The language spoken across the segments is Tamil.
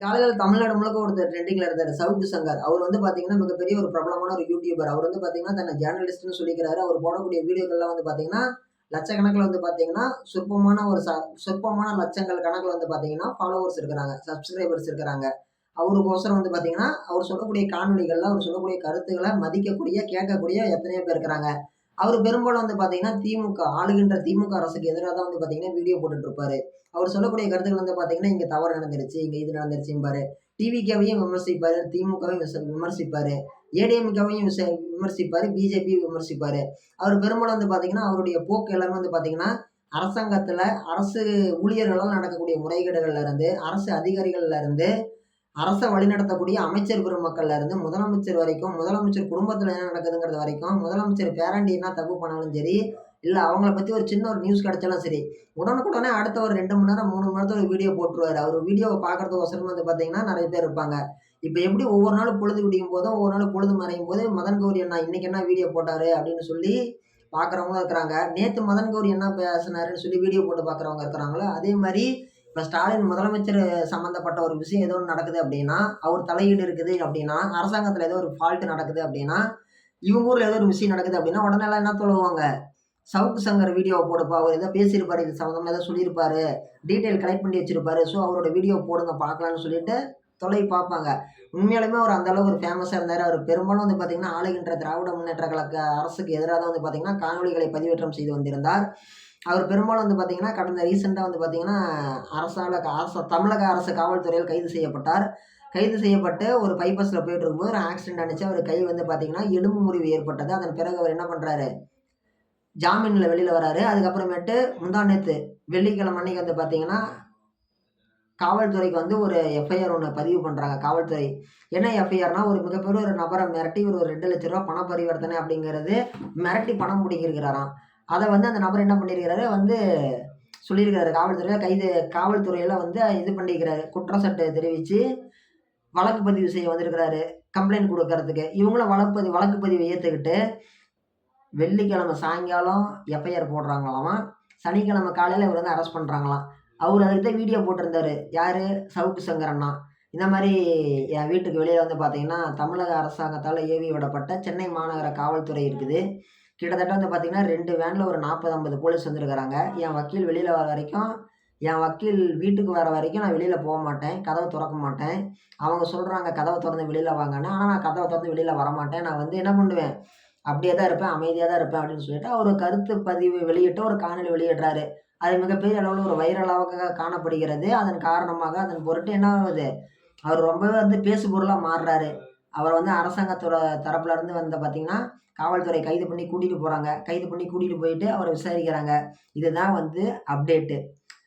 காலையில் தமிழ்நாடு முழுக்க ஒருத்தர் ட்ரெண்டிங்கில் இருந்தார் சவுக்கு சங்கர். அவர் வந்து பார்த்தீங்கன்னா மிகப்பெரிய ஒரு பிரபலமான ஒரு யூடியூபர் அவர் வந்து பார்த்தீங்கன்னா தன்னை ஜேர்னலிஸ்ட்னு சொல்லிக்கிறாரு. அவர் போடக்கூடிய வீடியோக்கள்லாம் வந்து பார்த்தீங்கன்னா லட்சக்கணக்கில் வந்து பார்த்தீங்கன்னா சொற்பமான ஒரு ச சொற்பமான லட்சங்கள் கணக்கில் வந்து பார்த்தீங்கன்னா ஃபாலோவர்ஸ் இருக்கிறாங்க சப்ஸ்கிரைபர்ஸ் இருக்கிறாங்க. அவருக்கோசரம் வந்து பார்த்தீங்கன்னா அவர் சொல்லக்கூடிய காணொலிகளில் அவர் சொல்லக்கூடிய கருத்துக்களை மதிக்கக்கூடிய கேட்கக்கூடிய எத்தனையோ பேர் இருக்கிறாங்க. அவர் பெரும்பாலும் வந்து பார்த்தீங்கன்னா திமுக ஆளுகின்ற திமுக அரசுக்கு எதிராக தான் வந்து பார்த்தீங்கன்னா வீடியோ போட்டுட்டு இருப்பாரு அவர் சொல்லக்கூடிய கருத்துக்கள் வந்து பார்த்தீங்கன்னா இங்கே தவறு நடந்துருச்சு இங்கே இது நடந்துருச்சும்பாரு. டிவிகேவையும் விமர்சிப்பார் திமுகவையும் விமர்சிப்பார். விமர்சிப்பாரு ஏடிஎம்கேவையும் விமர்சிப்பார் விமர்சிப்பாரு. பிஜேபியும் அவர் பெரும்பாலும் வந்து பார்த்தீங்கன்னா அவருடைய போக்கு எல்லாமே வந்து பார்த்தீங்கன்னா அரசாங்கத்தில் அரசு ஊழியர்களால் நடக்கக்கூடிய முறைகேடுகள்ல இருந்து அரசு அதிகாரிகள்ல இருந்து அரசை வழிநடத்தக்கூடிய அமைச்சர் பெருமக்கள்ல இருந்து முதலமைச்சர் வரைக்கும் முதலமைச்சர் குடும்பத்தில் என்ன நடக்குதுங்கிறது வரைக்கும் முதலமைச்சர் பேரண்டி என்ன தப்பு பண்ணாலும் சரி இல்லை அவங்கள பற்றி ஒரு சின்ன ஒரு நியூஸ் கிடைச்சாலும் சரி உடனுக்குடனே அடுத்த ஒரு ரெண்டு மணி நேரம் மூணு மணி நேரத்தில் ஒரு வீடியோ போட்டுருவாரு. அவர் வீடியோவை பார்க்கறதுக்கோசரம் வந்து பார்த்தீங்கன்னா நிறைய பேர் இருப்பாங்க. இப்போ எப்படி ஒவ்வொரு நாளும் பொழுது விடியும் போதும் ஒவ்வொரு நாள் பொழுது மறையும் போது மதன் கௌரி அண்ணா இன்னைக்கு என்ன வீடியோ போட்டாரு அப்படின்னு சொல்லி பார்க்குறவங்களும் இருக்கிறாங்க. நேற்று மதன் கௌரி என்ன பேசினாருன்னு சொல்லி வீடியோ போட்டு பார்க்குறவங்க இருக்கிறாங்களோ அதே மாதிரி இப்போ ஸ்டாலின் முதலமைச்சர் சம்மந்தப்பட்ட ஒரு விஷயம் ஏதோ ஒன்று நடக்குது அப்படின்னா அவர் தலையீடு இருக்குது அப்படின்னா அரசாங்கத்தில் ஏதோ ஒரு ஃபால்ட் நடக்குது அப்படின்னா இவங்க ஊரில் ஏதோ ஒரு விஷயம் நடக்குது அப்படின்னா உடனே எல்லாம் என்ன சொல்லுவாங்க? சவுக்கு சங்கர் வீடியோவை போடுப்பா அவர் ஏதோ பேசியிருப்பார் இது சம்மந்தமாக ஏதோ சொல்லியிருப்பாரு டீட்டெயில் கலெக்ட் பண்ணி வச்சிருப்பாரு ஸோ அவரோட வீடியோ போடுங்க பார்க்கலான்னு சொல்லிட்டு தொலை பார்ப்பாங்க. உண்மையாலுமே அவர் அந்த அளவுக்கு ஒரு ஃபேமஸாக இருந்தார். அவர் பெரும்பாலும் வந்து பார்த்தீங்கன்னா ஆளுகின்ற திராவிட முன்னேற்ற கழக அரசுக்கு எதிராக தான் வந்து பார்த்திங்கன்னா காணொலிகளை பதிவேற்றம் செய்து வந்திருந்தார். அவர் பெரும்பாலும் வந்து பார்த்திங்கன்னா கடந்த ரீசெண்டாக வந்து பார்த்திங்கன்னா அரசாங்க அரசு தமிழக அரசு காவல்துறையில் கைது செய்யப்பட்டார். கைது செய்யப்பட்டு ஒரு பைபஸில் போயிட்டு இருக்கும்போது ஒரு ஆக்சிடென்ட் ஆனிச்சு அவர் கை வந்து பார்த்தீங்கன்னா எலும்பு முறிவு ஏற்பட்டது. அதன் பிறகு அவர் என்ன பண்ணுறாரு ஜாமீனில் வெளியில் வராரு. அதுக்கப்புறமேட்டு முந்தா நேற்று வெள்ளிக்கிழமை அன்னைக்கு வந்து பார்த்திங்கன்னா காவல்துறைக்கு வந்து ஒரு எஃப்ஐஆர் ஒன்று பதிவு பண்ணுறாங்க காவல்துறை. என்ன எஃப்ஐஆர்னா ஒரு மிகப்பெரிய ஒரு நபரை மிரட்டி ஒரு ரெண்டு லட்ச ரூபா பண பரிவர்த்தனை அப்படிங்கிறது மிரட்டி பணம் பிடிங்கிருக்கிறாராம். அதை வந்து அந்த நபர் என்ன பண்ணியிருக்கிறாரு வந்து சொல்லியிருக்கிறாரு. காவல்துறையில் கைது காவல்துறையில் வந்து இது பண்ணியிருக்கிறாரு குற்றச்சாட்டு தெரிவித்து வழக்கு பதிவு செய்ய வந்திருக்கிறாரு. கம்ப்ளைண்ட் கொடுக்கறதுக்கு. இவங்களும் வழக்கு பதிவு வழக்கு பதிவை ஏற்றுக்கிட்டு வெள்ளிக்கிழமை சாயங்காலம் எஃப்ஐஆர் போடுறாங்களாமா? சனிக்கிழமை காலையில் இவர் வந்து அரெஸ்ட் பண்ணுறாங்களாம் அவர் அதுக்கு தான் வீடியோ போட்டிருந்தாரு. யார்? சவுக்கு சங்கர் அண்ணா. இந்த மாதிரி என் வீட்டுக்கு வெளியில் வந்து பார்த்தீங்கன்னா தமிழக அரசாங்கத்தால் ஏவி விடப்பட்ட சென்னை மாநகர காவல்துறை இருக்குது. கிட்டத்தட்ட வந்து பார்த்தீங்கன்னா ரெண்டு வேனில் ஒரு நாற்பது ஐம்பது போலீஸ் வந்திருக்கிறாங்க. என் வக்கீல் வெளியில் வர வரைக்கும் என் வக்கீல் வீட்டுக்கு வர வரைக்கும் நான் வெளியில் போக மாட்டேன். கதவை திறக்க மாட்டேன். அவங்க சொல்கிறாங்க கதவை திறந்து வெளியில் வாங்கன்னு. ஆனால் நான் கதவை திறந்து வெளியில் வர மாட்டேன். நான் வந்து என்ன பண்ணுவேன்? அப்படியே தான் இருப்பேன் அமைதியாக தான் இருப்பேன் அப்படின்னு சொல்லிட்டு அவர் கருத்து பதிவு வெளியிட்டு ஒரு காணொலி வெளியிடுறாரு. அது மிகப்பெரிய அளவில் ஒரு வைரலாக காணப்படுகிறது. அதன் காரணமாக அதன் பொருட்டு என்ன ஆகுது? அவர் ரொம்பவே வந்து பேசு பொருளாக மாறுறாரு. அவர் வந்து அரசாங்கத்தோட தரப்புல இருந்து வந்து பார்த்திங்கன்னா காவல்துறை கைது பண்ணி கூட்டிகிட்டு போகிறாங்க கைது பண்ணி கூட்டிகிட்டு போயிட்டு அவரை விசாரிக்கிறாங்க. இதுதான் வந்து அப்டேட்டு.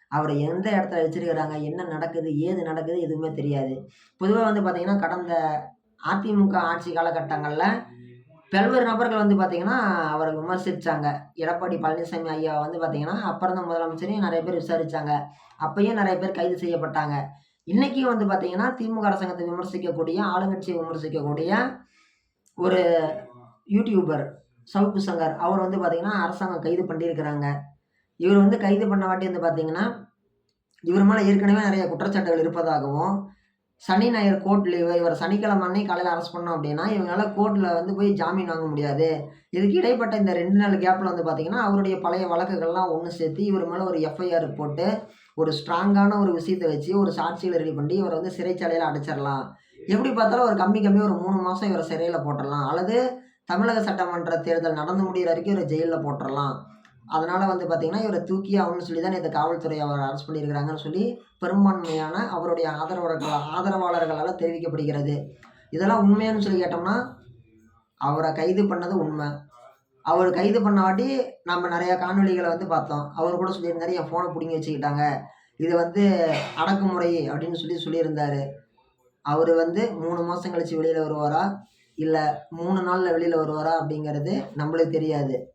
அவரை எந்த இடத்துல வச்சிருக்கிறாங்க? என்ன நடக்குது? ஏது நடக்குது? எதுவுமே தெரியாது. பொதுவாக வந்து பார்த்திங்கன்னா கடந்த அதிமுக ஆட்சி காலகட்டங்களில் பல்வேறு நபர்கள் வந்து பார்த்தீங்கன்னா அவரை விமர்சித்தாங்க எடப்பாடி பழனிசாமி ஐயா வந்து பார்த்தீங்கன்னா அப்புறம் தான் முதலமைச்சரையும் நிறைய பேர் விசாரித்தாங்க அப்பயும் நிறைய பேர் கைது செய்யப்பட்டாங்க. இன்றைக்கும் வந்து பார்த்தீங்கன்னா திமுக அரசாங்கத்தை விமர்சிக்கக்கூடிய ஆளுங்கட்சியை விமர்சிக்கக்கூடிய ஒரு யூடியூபர் சவுக்கு சங்கர் அவர் வந்து பார்த்தீங்கன்னா அரசாங்கம் கைது பண்ணியிருக்கிறாங்க. இவர் வந்து கைது பண்ண வாட்டி வந்து பார்த்தீங்கன்னா இவர் மேலே ஏற்கனவே நிறைய குற்றச்சாட்டுகள் இருப்பதாகவும் சனி ஞாயிறு கோர்ட்டில் இவர் இவர் சனிக்கிழமை அன்னைக்கு காலையில் அரெஸ்ட் பண்ணோம் அப்படின்னா இவங்களால கோர்ட்டில் வந்து போய் ஜாமீன் வாங்க முடியாது. இதுக்கு இடைப்பட்ட இந்த ரெண்டு நாள் கேப்பில் வந்து பார்த்தீங்கன்னா அவருடைய பழைய வழக்குகள்லாம் ஒன்று சேர்த்து இவர் மேலே ஒரு எஃப்ஐஆர் போட்டு ஒரு ஸ்ட்ராங்கான ஒரு விஷயத்தை வச்சு ஒரு சாட்சியில் ரெடி பண்ணி இவரை வந்து சிறைச்சாலையில் அடைச்சிடலாம் எப்படி பார்த்தாலும் ஒரு கம்மி கம்மி ஒரு மூணு மாதம் இவரை சிறையில் போட்டுடலாம் அல்லது தமிழக சட்டமன்ற தேர்தல் நடந்து முடிகிற வரைக்கும் இவரை ஜெயிலில் போட்டுடலாம் அதனால் வந்து பார்த்தீங்கன்னா இவரை தூக்கி ஆகணும்னு சொல்லி தான் இந்த காவல்துறை அவர் அரெஸ்ட் பண்ணியிருக்கிறாங்கன்னு சொல்லி பெரும்பான்மையான அவருடைய ஆதரவாளர்கள் ஆதரவாளர்களால் தெரிவிக்கப்படுகிறது. இதெல்லாம் உண்மையானு சொல்லி கேட்டோம்னா அவரை கைது பண்ணது உண்மை. அவர் கைது பண்ணாட்டி நம்ம நிறையா காணொளிகளை வந்து பார்த்தோம். அவர் கூட சொல்லியிருந்தாரு என் ஃபோனை பிடுங்கி வச்சுக்கிட்டாங்க. இது வந்து அடக்குமுறை அப்படின்னு சொல்லி சொல்லியிருந்தார். அவர் வந்து மூணு மாதம் கழித்து வெளியில் வருவாரா? இல்லை மூணு நாளில் வெளியில் வருவாரா அப்படிங்கிறது நம்மளுக்கு தெரியாது.